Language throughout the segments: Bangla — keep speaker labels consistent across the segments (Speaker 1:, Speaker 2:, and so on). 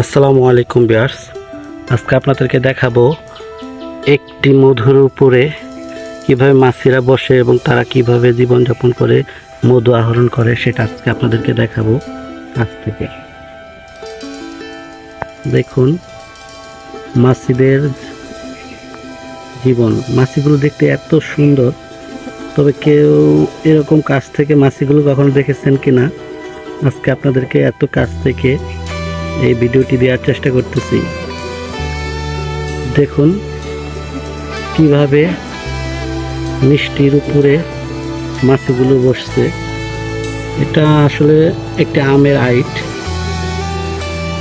Speaker 1: আসসালামু আলাইকুম বিয়ার্স আজকে আপনাদেরকে দেখাবো একটি মধুর উপরে কীভাবে মাছিরা বসে এবং তারা কীভাবে জীবনযাপন করে, মধু আহরণ করে, সেটা আজকে আপনাদেরকে দেখাবো আজ থেকে। দেখুন, মাছিদের জীবন। মাছিগুলো দেখতে এত সুন্দর, তবে কেউ এরকম কাছ থেকে মাছিগুলো কখনো দেখেছেন কিনা? আজকে আপনাদেরকে এত কাছ থেকে এই ভিডিওটি দেওয়ার চেষ্টা করতেছি। দেখুন কীভাবে মিষ্টির উপরে মাছগুলো বসছে। এটা আসলে একটা আমের আইট।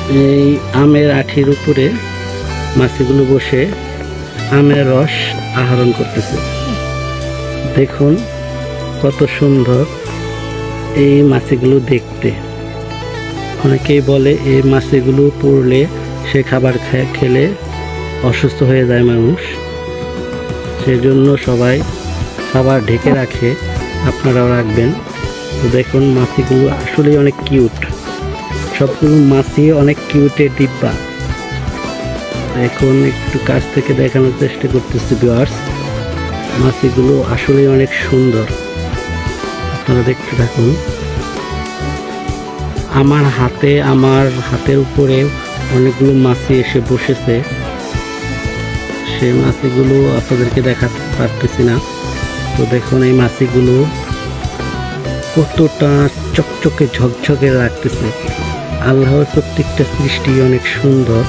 Speaker 1: এই আমের আঠির উপরে মাছগুলো বসে আমের রস আহরণ করতেছে। দেখুন কত সুন্দর এই মাছগুলো দেখতে। অনেকেই বলে এই মাছগুলো পড়লে সে খাবার খেলে অসুস্থ হয়ে যায় মানুষ। সেজন্য সবাই খাবার ঢেকে রাখে, আপনারাও রাখবেন। তো দেখুন মাছিগুলো আসলেই অনেক কিউট। সবগুলো মাছি অনেক কিউটের ডিব্বা। এখন একটু কাছ থেকে দেখানোর চেষ্টা করতেছি বিয়ার্স মাছিগুলো আসলেই অনেক সুন্দর। আপনারা দেখতে থাকুন। আমার হাতে, আমার হাতের উপরে অনেকগুলো মাছি এসে বসেছে। সেই মাছিগুলো আপনাদেরকে দেখাতে পারতেছি না। তো দেখুন এই মাছিগুলো কতটা চকচকে, ঝকঝকে লাগতেছে। আল্লাহর প্রত্যেকটা সৃষ্টি অনেক সুন্দর।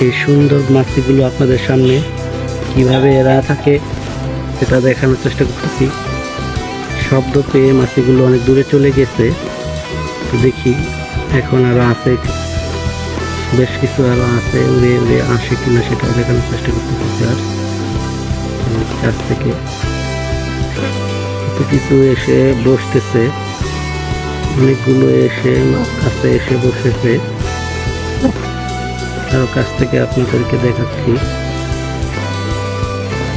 Speaker 1: এই সুন্দর মাছিগুলো আপনাদের সামনে কীভাবে এরা থাকে সেটা দেখানোর চেষ্টা করতেছি। শব্দ পেয়ে মাছিগুলো অনেক দূরে চলে গেছে। তো দেখি। এখন আরও আছে বেশ কিছু আরও আছে, উড়ে উড়ে আসে কিনা সেটা দেখানোর চেষ্টা করতেছি আর। কাছ থেকে। কিছু কিছু এসে বসতেছে। অনেকগুলো এসে কাছে এসে বসেছে। আরও কাছ থেকে আপনাদেরকে দেখাচ্ছি।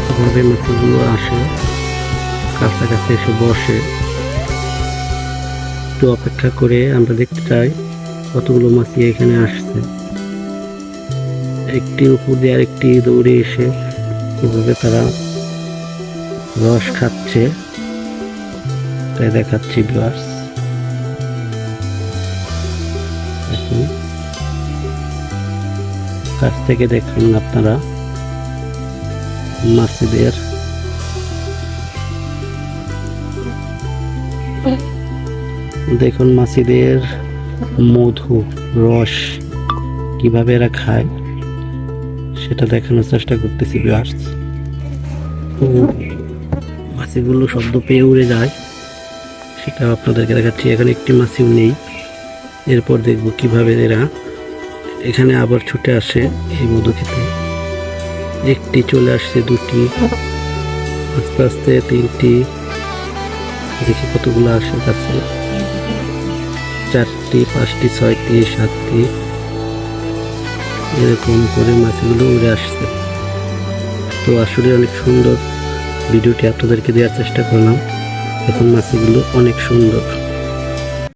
Speaker 1: কীভাবে মাছগুলো আসে। কাছাকাছি এসে বসে। একটু অপেক্ষা করে আমরা দেখতে চাই কতগুলো মাছি এখানে আসছে। একটি উপর দিয়ে আরেকটি দৌড়ে এসে কীভাবে তারা রস খাচ্ছে তাই দেখাচ্ছি দেখুন। কাছ থেকে দেখুন আপনারা মাছিদের। দেখুন মাছিদের মধু, রস কীভাবে এরা খায়, সেটা দেখানোর চেষ্টা করতেছি ভিউয়ার্স মাছিগুলো শব্দ পেয়ে উড়ে যায় সেটা আপনাদেরকে দেখাচ্ছি। এখানে একটি মাছিও নেই। এরপর দেখব কীভাবে এরা এখানে আবার ছুটে আসে এই মধু খেতে। একটি চলে আসছে, দুটি, আস্তে আস্তে তিনটি। দেখি কতগুলো আসে কাছে চারটি, পাঁচটি, ছয়টি, সাতটি, এরকম করে মাছগুলো উড়ে আসছে। তো আসলে অনেক সুন্দর। ভিডিওটি আপনাদেরকে দেওয়ার চেষ্টা করলাম। এখন মাছগুলো অনেক সুন্দর।